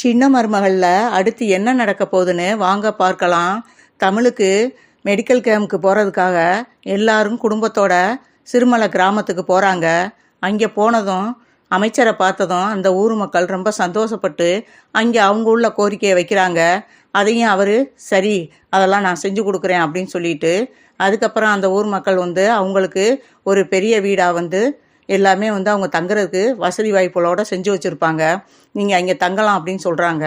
சின்ன மருமகளில் அடுத்து என்ன நடக்க போகுதுன்னு வாங்க பார்க்கலாம். தமிழுக்கு மெடிக்கல் கேம்க்கு போகிறதுக்காக எல்லாரும் குடும்பத்தோட சிறுமலை கிராமத்துக்கு போகிறாங்க அங்கே போனதும் அமைச்சரை பார்த்ததும் அந்த ஊர் மக்கள் ரொம்ப சந்தோஷப்பட்டு அங்கே அவங்க உள்ள கோரிக்கையை வைக்கிறாங்க. அதையும் அவர் சரி அதெல்லாம் நான் செஞ்சு கொடுக்குறேன் அப்படின்னு சொல்லிட்டு அதுக்கப்புறம் அந்த ஊர் மக்கள் வந்து அவங்களுக்கு ஒரு பெரிய வீடாக வந்து எல்லாமே வந்து அவங்க தங்குறதுக்கு வசதி வாய்ப்புகளோட செஞ்சு வச்சுருப்பாங்க. நீங்கள் அங்கே தங்கலாம் அப்படின்னு சொல்கிறாங்க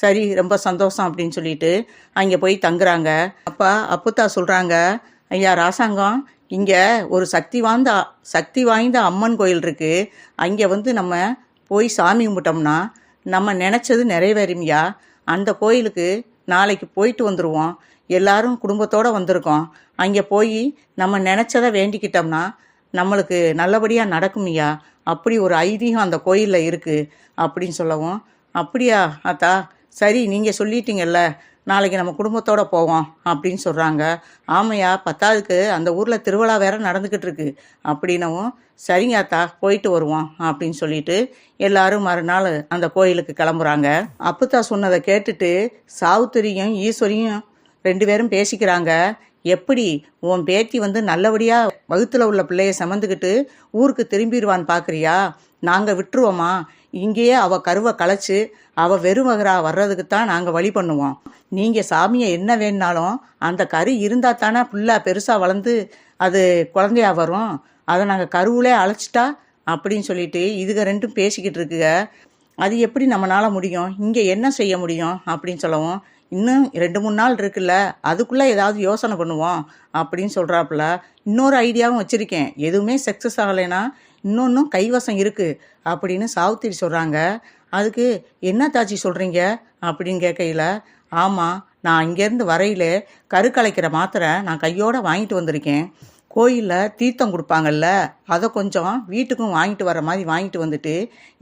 சரி ரொம்ப சந்தோஷம் அப்படின்னு சொல்லிட்டு அங்கே போய் தங்குறாங்க. அப்போ அப்புத்தா சொல்கிறாங்க ஐயா ராசாங்கம் இங்கே ஒரு சக்தி வாய்ந்த சக்தி வாய்ந்த அம்மன் கோயில் இருக்குது அங்கே வந்து நம்ம போய் சாமி கும்பிட்டோம்னா நம்ம நினச்சது நிறைவேறும்யா. அந்த கோயிலுக்கு நாளைக்கு போயிட்டு வந்துடுவோம் எல்லாரும் குடும்பத்தோடு வந்திருக்கோம். அங்கே போய் நம்ம நினச்சதை வேண்டிக்கிட்டோம்னா நம்மளுக்கு நல்லபடியாக நடக்கும்யா அப்படி ஒரு ஐதீகம் அந்த கோயிலில் இருக்குது அப்படின்னு சொல்லவும் அப்படியா அத்தா சரி நீங்கள் சொல்லிட்டீங்கல்ல நாளைக்கு நம்ம குடும்பத்தோடு போவோம் அப்படின்னு சொல்கிறாங்க ஆமையா பத்தாவதுக்கு அந்த ஊரில் திருவிழா வேற நடந்துக்கிட்டு இருக்கு. அப்படின்னவும் சரிங்க அத்தா போயிட்டு வருவோம் அப்படின்னு சொல்லிட்டு எல்லாரும் மறுநாள் அந்த கோயிலுக்கு கிளம்புறாங்க. அப்புத்தா சொன்னதை கேட்டுட்டு சாவுத்திரியும் ஈஸ்வரியும் ரெண்டு பேரும் பேசிக்கிறாங்க. எப்படி உன் பேத்தி வந்து நல்லபடியாக வகுத்துல உள்ள பிள்ளைய சமந்துக்கிட்டு ஊருக்கு திரும்பிடுவான்னு பார்க்குறியா நாங்கள் விட்டுருவோமா? இங்கேயே அவள் கருவை களைச்சு அவள் வெறுமகரா வர்றதுக்கு தான் நாங்கள் வழி பண்ணுவோம். நீங்கள் சாமியை என்ன வேணுனாலும் அந்த கரு இருந்தால் தானே புல்லா பெருசாக வளர்ந்து அது குழந்தையா வரும். அதை நாங்கள் கருவுலே அழைச்சிட்டா அப்படின்னு சொல்லிட்டு இதுக ரெண்டும் பேசிக்கிட்டு இருக்குங்க அது எப்படி நம்மளால் முடியும்? இங்கே என்ன செய்ய முடியும்? அப்படின்னு சொல்லவும் இன்னும் ரெண்டு மூணு நாள் இருக்குல்ல அதுக்குள்ளே ஏதாவது யோசனை பண்ணுவோம் அப்படின்னு சொல்கிறாப்புல இன்னொரு ஐடியாவும் வச்சுருக்கேன். எதுவுமே சக்ஸஸ் ஆகலைன்னா இன்னொன்றும் கைவசம் இருக்குது அப்படின்னு சாவுத்திரி சொல்கிறாங்க அதுக்கு என்ன தாச்சி சொல்கிறீங்க அப்படின்னு கேட்கையில் ஆமாம் நான் இங்கேருந்து வரையிலே கரு கலைக்கிற மாத்திரை நான் கையோடு வாங்கிட்டு வந்திருக்கேன். கோயிலில் தீர்த்தம் கொடுப்பாங்கல்ல அதை கொஞ்சம் வீட்டுக்கும் வாங்கிட்டு வர மாதிரி வாங்கிட்டு வந்துட்டு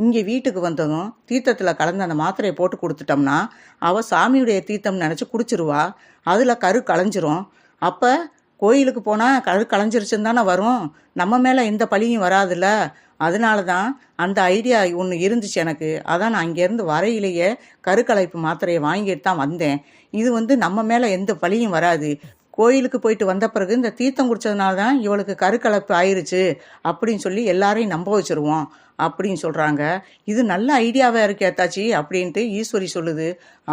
இங்கே வீட்டுக்கு வந்ததும் தீர்த்தத்தில் கலந்து அந்த மாத்திரையை போட்டு கொடுத்துட்டோம்னா அவள் சாமியுடைய தீர்த்தம் நினச்சி குடிச்சிருவா. அதில் கரு களைஞ்சிரும். அப்போ கோயிலுக்கு போனால் கரு களைஞ்சிருச்சுன்னு தானே வரும். நம்ம மேலே எந்த பழியும் வராதுல்ல. அதனால தான் அந்த ஐடியா ஒன்று இருந்துச்சு எனக்கு. அதான் நான் இங்கேருந்து வரையிலேயே கருக்கலைப்பு மாத்திரையை வாங்கிட்டு தான் வந்தேன். இது வந்து நம்ம மேலே எந்த பழியும் வராது. கோயிலுக்கு போயிட்டு வந்த பிறகு இந்த தீர்த்தம் குடிச்சதுனால தான் இவளுக்கு கருக்கலப்பு ஆயிடுச்சு அப்படின்னு சொல்லி எல்லாரையும் நம்ப வச்சிருவோம் அப்படின்னு சொல்கிறாங்க இது நல்ல ஐடியாவாக இருக்கு ஏத்தாச்சி அப்படின்ட்டு ஈஸ்வரி சொல்லுது.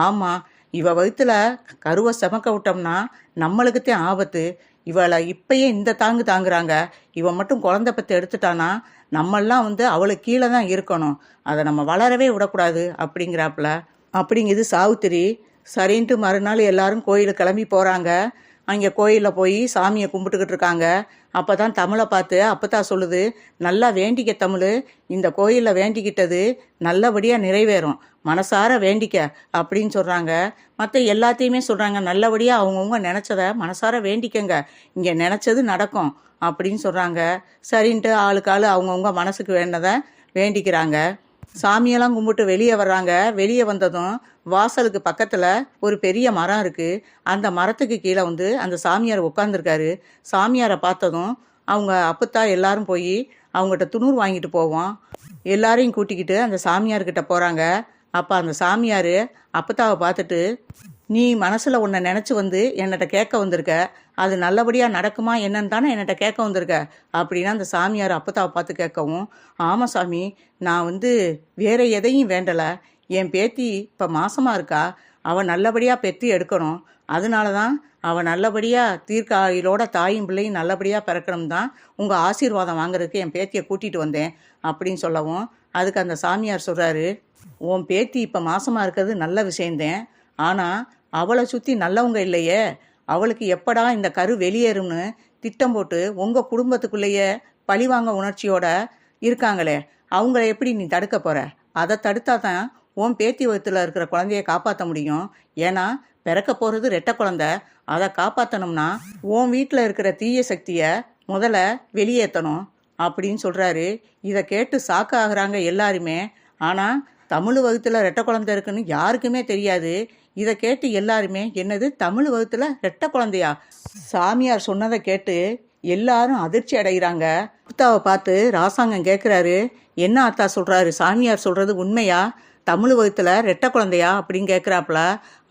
ஆமாம் இவ வயிற்றுல கருவை செமக்க விட்டோம்னா நம்மளுக்குத்தான் ஆபத்து. இவளை இப்பயே இந்த தாங்கு தாங்குறாங்க. இவன் மட்டும் குழந்தை பற்றி எடுத்துட்டானா நம்மெல்லாம் வந்து அவளுக்கு கீழே தான் இருக்கணும். அதை நம்ம வளரவே விடக்கூடாது அப்படிங்கிறாப்புல. அப்படிங்குது சாவுத்திரி. சரின்ட்டு மறுநாள் எல்லாரும் கோயிலுக்கு கிளம்பி போகிறாங்க அங்கே கோயிலில் போய் சாமியை கும்பிட்டுக்கிட்டு இருக்காங்க. அப்போ தான் தமிழை பார்த்து அப்பதான் சொல்லுது நல்லா வேண்டிக்க தமிழ் இந்த கோயிலில் வேண்டிக்கிட்டது நல்லபடியாக நிறைவேறும் மனசார வேண்டிக்க அப்படின்னு சொல்கிறாங்க மற்ற எல்லாத்தையுமே சொல்கிறாங்க நல்லபடியாக அவங்கவுங்க நினச்சத மனசார வேண்டிக்கங்க இங்கே நினச்சது நடக்கும் அப்படின்னு சொல்கிறாங்க சரின்ட்டு ஆளுக்கு ஆள் அவங்கவுங்க மனசுக்கு வேண்டதை வேண்டிக்கிறாங்க. சாமியெல்லாம் கும்பிட்டு வெளியே வர்றாங்க. வெளியே வந்ததும் வாசலுக்கு பக்கத்தில் ஒரு பெரிய மரம் இருக்குது அந்த மரத்துக்கு கீழே வந்து அந்த சாமியார் உட்காந்துருக்காரு சாமியாரை பார்த்ததும் அவங்க அப்பத்தா எல்லாரும் போய் அவங்ககிட்ட துணூர் வாங்கிட்டு போவோம். எல்லாரையும் கூட்டிக்கிட்டு அந்த சாமியார்கிட்ட போகிறாங்க அப்போ அந்த சாமியார் அப்பத்தாவை பார்த்துட்டு நீ மனசில் உன்னை நினச்சி வந்து என்னட்ட கேட்க வந்திருக்க? அது நல்லபடியாக நடக்குமா? என்னன்னு தானே என்னட்ட கேட்க வந்திருக்க? அப்படின்னா அந்த சாமியார் அப்பத்தாவை பார்த்து கேட்கவும் ஆமாம் சாமி நான் வந்து வேற எதையும் வேண்டலை. என் பேத்தி இப்போ மாசமாக இருக்கா. அவள் நல்லபடியாக பெற்று எடுக்கணும். அதனால தான் அவள் நல்லபடியாக தீர்க்காயிலோட தாயும் பிள்ளையும் நல்லபடியாக பிறக்கணும் தான் உங்கள் ஆசீர்வாதம் வாங்குறதுக்கு என் பேத்தியை கூட்டிகிட்டு வந்தேன் அப்படின்னு சொல்லவும் அதுக்கு அந்த சாமியார் சொல்கிறாரு உன் பேத்தி இப்போ மாசமாக இருக்கிறது நல்ல விஷயந்தேன். ஆனால் அவளை சுற்றி நல்லவங்க இல்லையே. அவளுக்கு எப்படா இந்த கரு வெளியேறும்னு திட்டம் போட்டு உங்கள் குடும்பத்துக்குள்ளேயே பழிவாங்க உணர்ச்சியோட இருக்காங்களே. அவங்கள எப்படி நீ தடுக்க போற? அதை தடுத்தா தான் உன் பேத்தி வயத்தில் இருக்கிற குழந்தைய காப்பாற்ற முடியும். ஏன்னா பிறக்க போகிறது ரெட்டை குழந்தை. அதை காப்பாற்றணும்னா உன் வீட்டில் இருக்கிற தீய சக்தியை முதல்ல வெளியேற்றணும் அப்படின்னு சொல்கிறாரு இதை கேட்டு சாக்க ஆகுறாங்க எல்லாருமே. ஆனால் தமிழ் வகுத்தில் ரெட்டை குழந்தை இருக்குன்னு யாருக்குமே தெரியாது. இதை கேட்டு எல்லாருமே என்னது தமிழ் வகுத்துல ரெட்டை குழந்தையா? சாமியார் சொன்னதை கேட்டு எல்லாரும் அதிர்ச்சி அடைகிறாங்க குப்தாவை பார்த்து ராசாங்கம் கேட்குறாரு என்ன அத்தா சொல்கிறாரு சாமியார் சொல்கிறது உண்மையா? தமிழ் வகுத்துல ரெட்டை குழந்தையா? அப்படின்னு கேட்குறாப்புல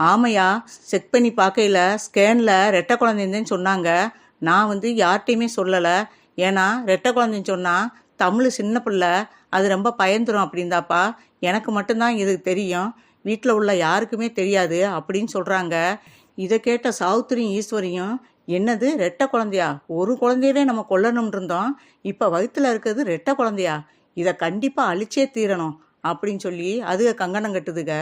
ஆமையா செக் பண்ணி பார்க்கையில ஸ்கேனில் ரெட்டை குழந்தைன்னு சொன்னாங்க. நான் வந்து யார்கிட்டையுமே சொல்லலை. ஏன்னா ரெட்டை குழந்தைன்னு சொன்னால் தமிழ் சின்ன பிள்ளை அது ரொம்ப பயந்துரும் அப்படிந்தாப்பா எனக்கு மட்டும்தான் இது தெரியும். வீட்டில் உள்ள யாருக்குமே தெரியாது அப்படின்னு சொல்கிறாங்க இதை கேட்ட சாவுத்திரியும் ஈஸ்வரியும் என்னது ரெட்டை குழந்தையா? ஒரு குழந்தையவே நம்ம கொல்லணும்னு இருந்தோம். இப்போ வயிற்றுல இருக்கிறது ரெட்டை குழந்தையா? இதை கண்டிப்பாக அழிச்சே தீரணும் அப்படின்னு சொல்லி அதுக கங்கணம் கட்டுதுக.